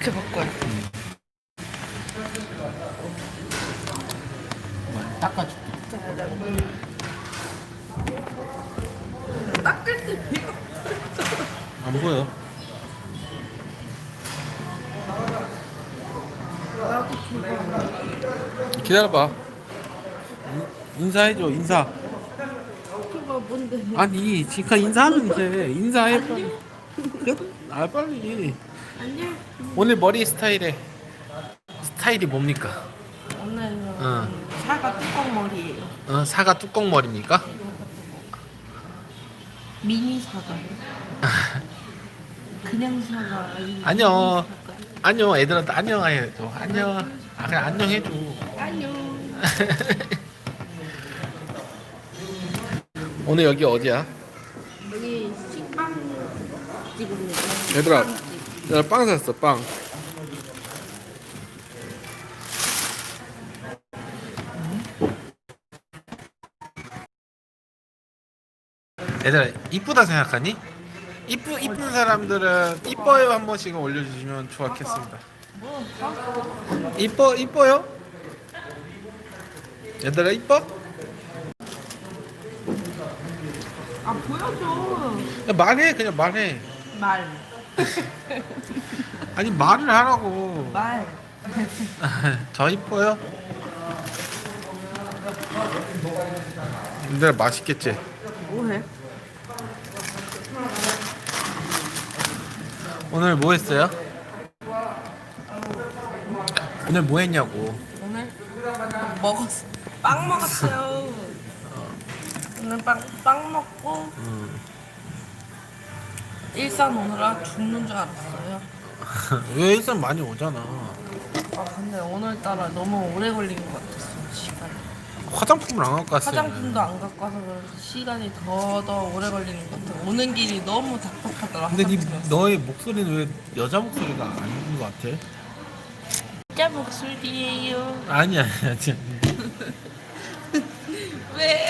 이렇게 바꿔요. 닦아줄게. 닦을 때 배가 안 보여. 기다려봐. 인- 인사해줘, 인사. 그거 뭔데? 아니, 지금 인사하면 돼. 인사해, 빨리. 아, 빨리. 안녕. 오늘 머리 스타일에 스타일이 뭡니까? 오늘은 어. 사과 뚜껑 머리예요. 어, 사과 뚜껑 머리입니까? 미니 사과. 그냥 사과. 사과. 안녕, 애들한테 안녕 해줘. 안녕. 아, 그냥 안녕 해줘. 안녕. 오늘 여기 어디야? 여기 식빵 집입니다. 얘들아. 내가 빵 샀어, 빵. 얘들아, 이쁘다 생각하니? 이쁘, 이쁜 사람들은 이뻐요 한 번씩 올려주시면 좋겠습니다. 뭐? 어? 이뻐, 이뻐요? 얘들아, 이뻐? 아 보여줘. 야, 말해, 그냥 말해. 말. 아니, 말을 하라고. 말. 저 이뻐요? 얘들아, 맛있겠지? 뭐해? 오늘 뭐 했어요? 오늘 뭐 했냐고. 오늘 먹었어. 빵 먹었어요. 오늘 빵, 빵 먹고 일산 오느라 죽는 줄 알았어요. 왜 일산 많이 오잖아. 아 근데 오늘따라 너무 오래 걸린 것 같았어 시간이. 화장품을 안 갖고 왔어요. 화장품도 안 갖고 와서 그런지 시간이 더 더 오래 걸리는 것 같아. 오는 길이 너무 답답하더라. 근데 니, 화장품. 너의 목소리는 왜 여자 목소리가 아닌 것 같아? 진짜 목소리예요. 아니 아니 아니. 왜?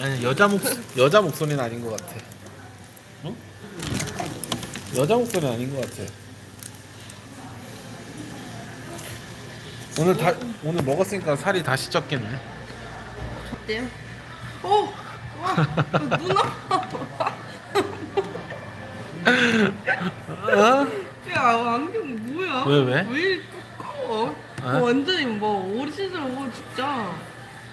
아니 여자 목 여자 목소리는 아닌 것 같아. 어? 여자 목소리는 아닌 것 같아. 오늘 다 오늘 먹었으니까 살이 다시 쪘겠네. 어때요? 오! 와! 눈 아파. 어? 야 안경 뭐야? 왜, 왜? 왜 이렇게 두꺼워? 어? 어, 완전히 뭐 오리지널 뭐 진짜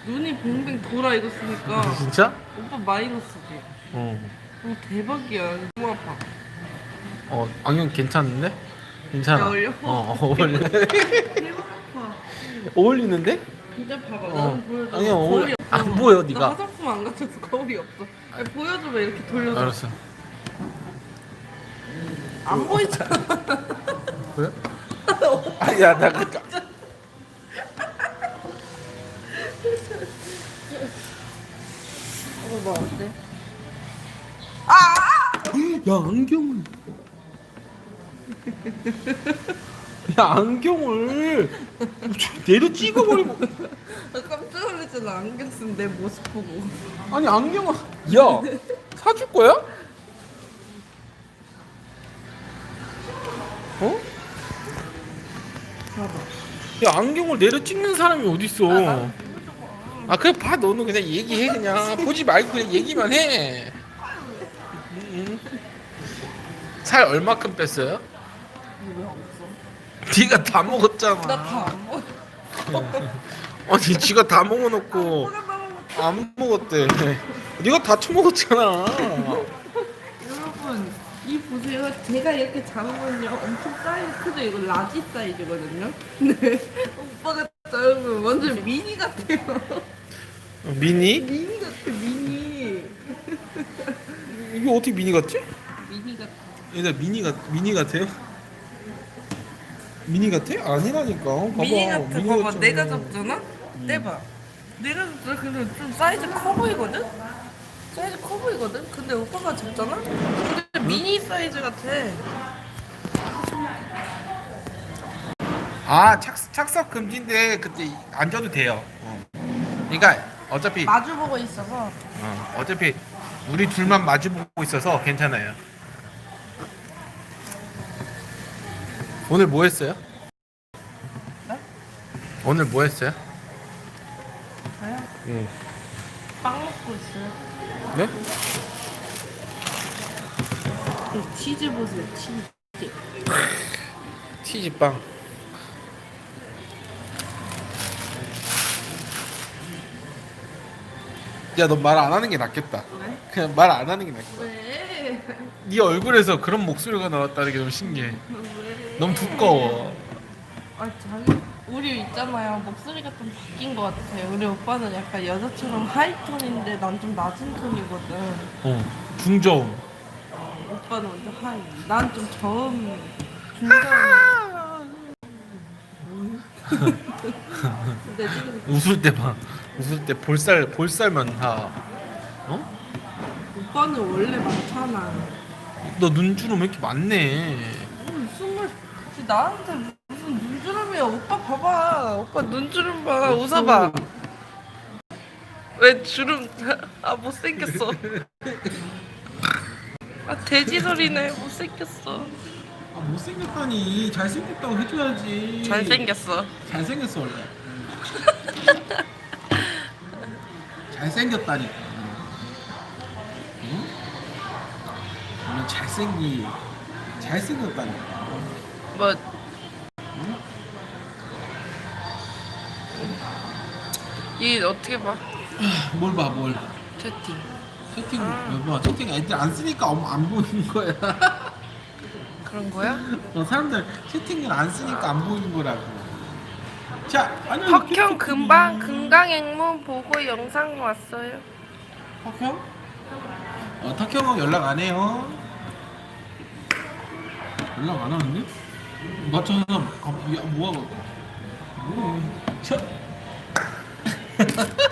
눈이 뱅뱅 돌아 익었으니까 진짜? 오빠 마이너스지. 어. 어 대박이야. 너무 아파. 어 안경 괜찮은데? 괜찮아. 야, 어울려? 어 어울려. 대박 아파. 어울리는데? 진짜 봐봐. 어. 나는 보여줘. 아니야, 어울려. 거울이 없어. 안 보여, 나 네가. 화장품 안 갖춰서 거울이 없어. 아니, 보여줘봐 이렇게 돌려서. 알았어. 안 보이잖아. 그래? 아야 나 그. 이거 뭐 어때? 야 안경을. 야 안경을 내려 찍어버리고. 아, 깜짝 놀랐잖아. 안경 쓴 내 모습 보고. 아니 안경을. 야 사줄 거야? 어? 봐봐. 야 안경을 내려 찍는 사람이 어디 있어? 아 그래 봐 너는 그냥 얘기해 그냥 보지 말고 그냥 얘기만 해. 음. 살 얼마큼 뺐어요? 왜 없어? 네가 다 먹었잖아. 나다안 먹어. 아니 지가 다 먹어놓고 안 먹었대. 네가 다 처먹었잖아. 여러분, 이 보세요. 제가 이렇게 잡은 건요. 엄청 사이즈 크죠? 이거 라지 사이즈거든요. 근데 오빠가 잡으면 완전 미니 같아요. 미니? 미니 같아, 미니. 이게 어떻게 미니 같지? 미니 같아. 얘들 미니 같 미니 같아요? 미니 같아? 아니라니까. 봐봐. 미니 같아. 봐봐, 같잖아. 내가 잡잖아? 떼봐. 내가 잡잖아. 근데 좀 사이즈 커 보이거든? 사이즈 커 보이거든? 근데 오빠가 잡잖아? 근데 미니 사이즈 같아. 아 착, 착석 금지인데 그때 앉아도 돼요. 어. 그러니까 어차피 마주 보고 있어서. 어, 어차피 우리 둘만 마주 보고 있어서 괜찮아요. 오늘 뭐 했어요? 네? 오늘 뭐 했어요? 저요? 응. 빵 먹고 있어요. 네? 그 치즈 보세요, 치즈. 치즈빵. 야, 너 말 안 하는 게 낫겠다. 왜? 그냥 말 안 하는 게 낫겠다. 왜? 네 얼굴에서 그런 목소리가 나왔다는 게 너무 신기해. 왜? 너무 두꺼워. 아, 자기 우리 있잖아요. 목소리가 좀 바뀐 것 같아요. 우리 오빠는 약간 여자처럼 하이톤인데 난 좀 낮은 톤이거든. 어, 중저음. 오빠는 완전 하이. 난 좀 저음, 중저음. 근데 지금 웃을 때만 웃을 때 볼살 볼살만 다. 어? 오빠는 원래 많잖아. 너 눈주름 왜 이렇게 많네. 음, 스물. 나한테 무슨 눈주름이야? 오빠 봐봐. 오빠 눈주름 봐. 웃어봐. 왜 주름? 아 못생겼어. 아 돼지 소리네. 못생겼어. 아 못생겼다니 잘생겼다고 해줘야지. 잘생겼어. 잘생겼어 원래. 잘생겼다니까. 응? 잘생기 잘생겼다니까. 뭐이 어떻게 봐? 뭘 봐 뭘? 채팅. 채팅 아. 여보 채팅 애들 안 쓰니까 엄- 안 보이는 거야. 그런 거야? 어, 사람들 채팅을 안 쓰니까 안 보이는 거라고. 자, 아니 덕형 금방 금강행문 보고 영상 왔어요. 덕형? 어, 덕형은 연락 안 해요. 연락 안 하는데? 맞춰서 가, 야, 뭐하고? 뭐? 저,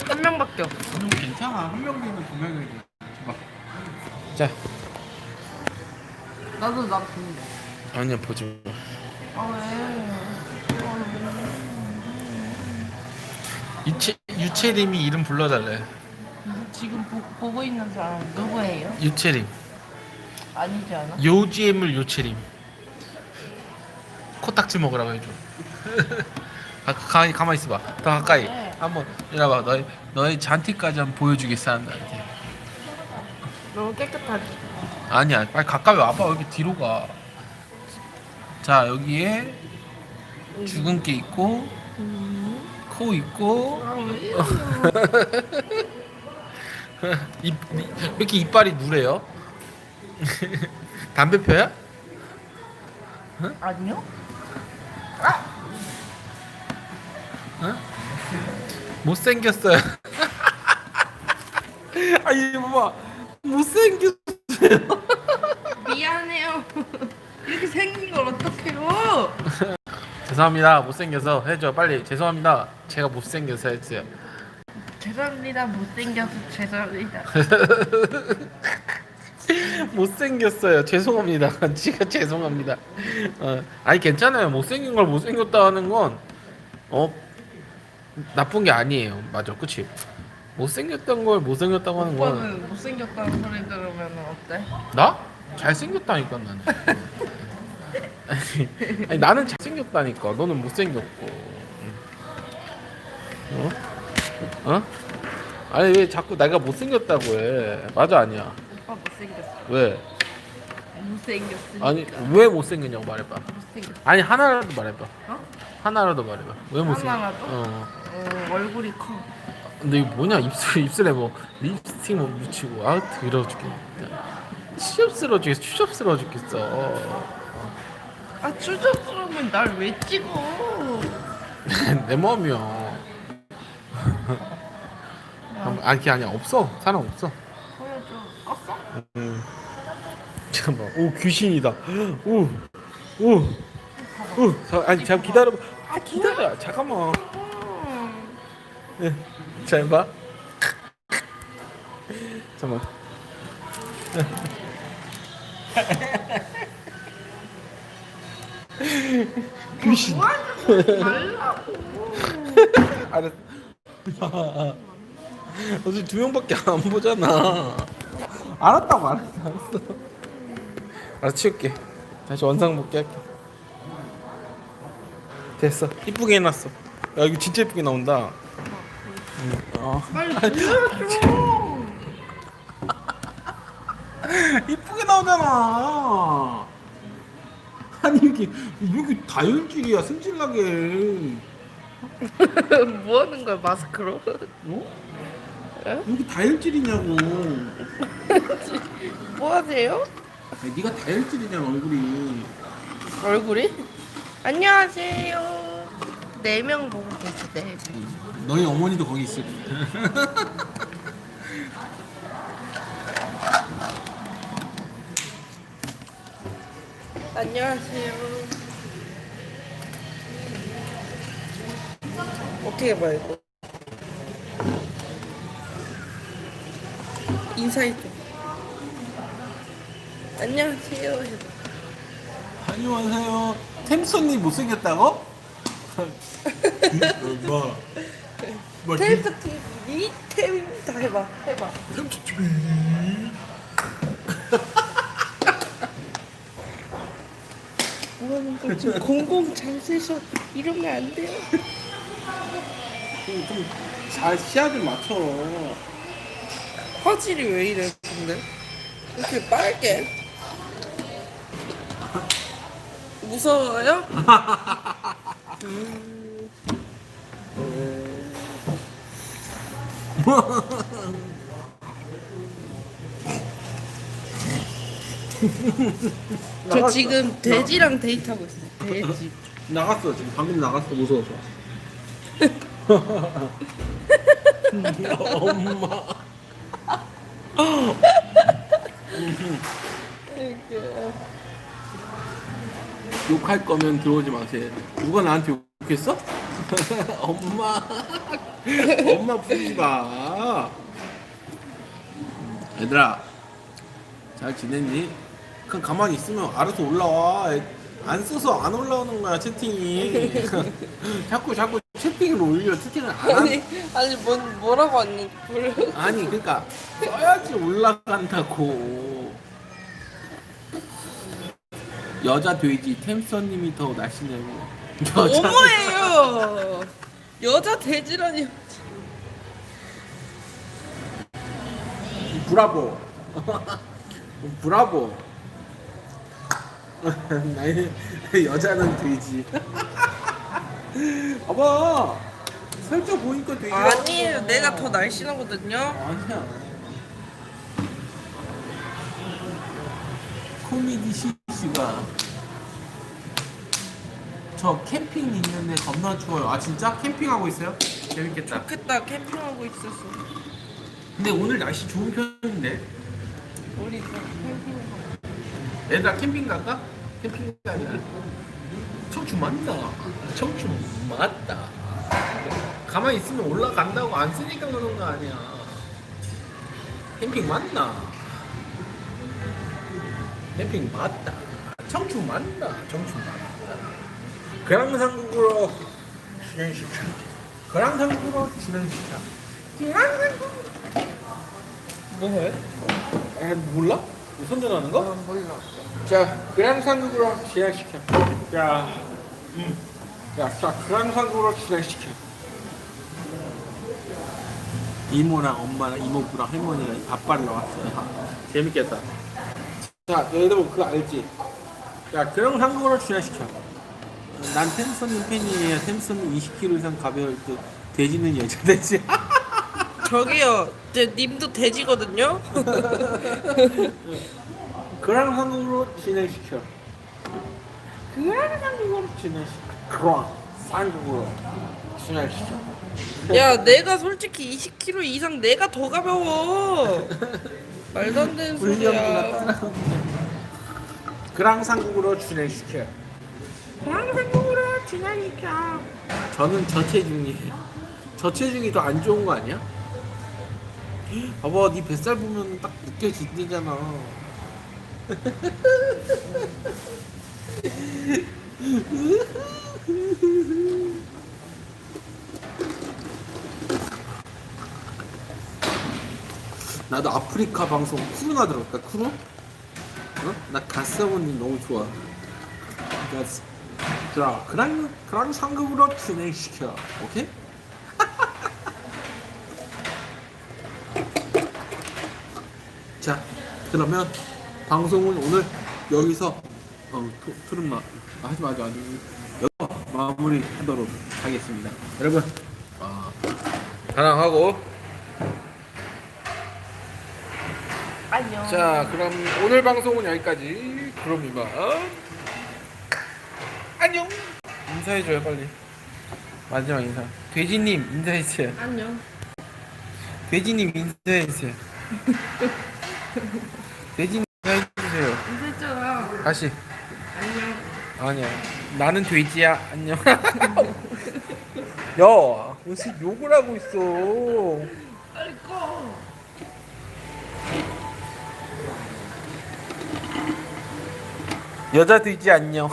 한 명밖에 없어. 한명 괜찮아. 한 명이면 두 명이면 봐. 자, 나도 나 본대. 아니야 보지 마. 아 왜? 유채 유채림이 이름 불러달래. 지금 보, 보고 있는 사람 누구예요? 유채림. 아니지 않아? 요지의물 요채림. 코딱지 먹으라고 해줘. 가, 가, 가만히 있어봐. 더 가까이. 네. 한번 이리 봐. 너의 너의 잔티까지 한번 보여주게 사람들한테. 너무 깨끗하지? 아니야. 빨리 가까이 와봐. 여기 뒤로 가. 자 여기에 주근깨 있고 코 있고 아 왜? 입, 왜 이렇게 이빨이 누래요? 담배 펴야? 아니요? 어? 못생겼어요. 아니 봐봐 못생겼어요. 미안해요. 이렇게 생긴 걸 어떡해요? 죄송합니다 못생겨서 해줘 빨리 죄송합니다 제가 못생겨서 했어요. 죄송합니다. 못생겨서 죄송합니다. 못생겼어요. 죄송합니다. 지가 죄송합니다. 어, 아니 괜찮아요. 못생긴 걸 못생겼다 하는 건 어 나쁜 게 아니에요. 맞아. 그치? 못생겼던 걸 못생겼다고 하는 건 오빠는 못생겼다는 소리 들으면 어때? 나? 잘생겼다니까 나는. 아니, 아니 나는 잘생겼다니까. 너는 못생겼고. 어? 어? 아니 왜 자꾸 내가 못생겼다고 해? 맞아 아니야 오빠 못생겼어. 왜? 못생겼어. 아니 왜 못생겼냐고 말해봐 못생겼어. 아니 하나라도 말해봐 어? 하나라도 말해봐 왜 못생겼 하나라도? 어 어, 얼굴이 커. 근데 이거 뭐냐 입술 입술에 뭐 립스틱 뭐 묻히고 아 더러워 죽겠네 추접스러워 죽겠어 추접스러워 죽겠어 아 추접스러우면 날 왜 찍어? 내 마음이야. 아니 아니야 없어 사람 없어. 음. 잠깐만 오 귀신이다. 오 오. 오, 자, 아니 잠 기다려. 아 기다려. 잠깐만. 음. 예. 잘 봐. 잠깐만. 귀신. 말라고. 알았어. 어차피 두 명밖에 안 보잖아. 알았다고 알았어 알았어. 알았어 치울게. 다시 원상 복귀 할게. 됐어. 이쁘게 해놨어. 야 이거 진짜 이쁘게 나온다. 응. 어. 빨리 보여줘. 이쁘게 나오잖아. 아니 이게 이렇게 다혈질이야 승질나게. 뭐 하는 거야 마스크로? 어? 에? 이렇게 다혈질이냐고. 뭐 하세요? 네가 다혈질이잖아 얼굴이. 얼굴이? 안녕하세요. 네 명 보고 계시네. 너희 어머니도 거기 있을 거야. 안녕하세요. 어떻게 봐 이거? 인사해줘. 안녕하세요. 안녕하세요. 템슨님 못생겼다고? 뭐? 뭐? 텔스 TV 템 다 해봐. 해봐. 뭐하는 거지? 공공 잘 쓰셔. 이러면 안 돼요. 좀잘 시야를 맞춰. 화질이 왜 이래 근데? 이렇게 빨개? 무서워요? 저 지금 돼지랑 데이트하고 있어요. 돼지. 나갔어 지금 방금 나갔어 무서워서. 엄마. 이렇게. 욕할 거면 들어오지 마세요. 누가 나한테 욕했어? 엄마. 엄마 부르지 마. 얘들아, 잘 지냈니? 그냥 가만히 있으면 알아서 올라와. 안 써서 안 올라오는 거야 채팅이. 자꾸 자꾸 채팅을 올려. 채팅을 안 한. 아니 아니 뭔 뭐라고? 불. 아니 그러니까 써야지 올라간다고. 여자 돼지 템서님이 더. 여자 어머예요. 여자 돼지라니. 브라보. 브라보. 나의 여자는 돼지. 봐봐. 살짝 보니까 돼지. 아니에요. 내가 더 날씬하거든요. 아니야. 코미디 CC가 저 캠핑 있는데 겁나 추워요. 아 진짜? 캠핑하고 있어요? 재밌겠다. 좋겠다. 캠핑하고 있었어. 근데 오늘 날씨 좋은 편인데. 우리 이제 캠핑. 얘들아 캠핑 갈까? 캠핑 가자. 청춘 맞다. 청춘 맞다. 가만히 있으면 올라간다고 안 쓰니까 그런 거 아니야. 캠핑 맞나? 캠핑 맞다. 청춘 맞다. 청춘 맞다. 그랑상국으로 진행시켜. 그랑상국으로 진행시켜. 뭐해? 아, 몰라? 선전하는 거? 몰라. 자, 그랑상국으로 진행시켜. 자, 음. 자, 자, 그랑상국으로 진행시켜. 이모랑 엄마랑 이모부랑 할머니랑 밥 발러 왔어요. 재밌겠다. 자, 여러분 그거 알지? 자, 그랑상국으로 진행시켜. 난 템선님 팬이에요. 템선님 20kg 이상 가벼울 때 돼지는 여자 돼지. 저기요. 제 님도 돼지거든요. 그랑 한국으로 진행시켜. 그랑 한국으로 진행시켜. 그랑 한국으로 진행시켜. 야, 내가 솔직히 20kg 이상 내가 더 가벼워. 말도 안 되는 소리야. 그랑 한국으로 진행시켜. 그랑 한국으로 진행시켜. 저는 저체중이에요. 저체중이 더 안 좋은 거 아니야? 봐봐, 네 뱃살 보면 딱 느껴지잖아. 나도 아프리카 방송 크루나 들었다 크루? 어? 나 가스아버님 너무 좋아 가스 자, 그랑 그랑 상급으로 진행시켜. 오케이? 자, 그러면 방송은 오늘 여기서 어, 토, 트름마 아, 하지 마지 여기서 마무리하도록 하겠습니다. 여러분, 어, 사랑하고 안녕. 자, 그럼 오늘 방송은 여기까지. 그럼 이만 안녕. 인사해줘요 빨리. 마지막 인사. 돼지님 인사해주세요. 안녕. 돼지님 인사해주세요. 돼지님 인사해주세요. 인사했잖아. 다시. 안녕. 아니야. 나는 돼지야. 안녕. 야, 무슨 욕을 하고 있어. 빨리 꺼. 여자 돼지 안녕.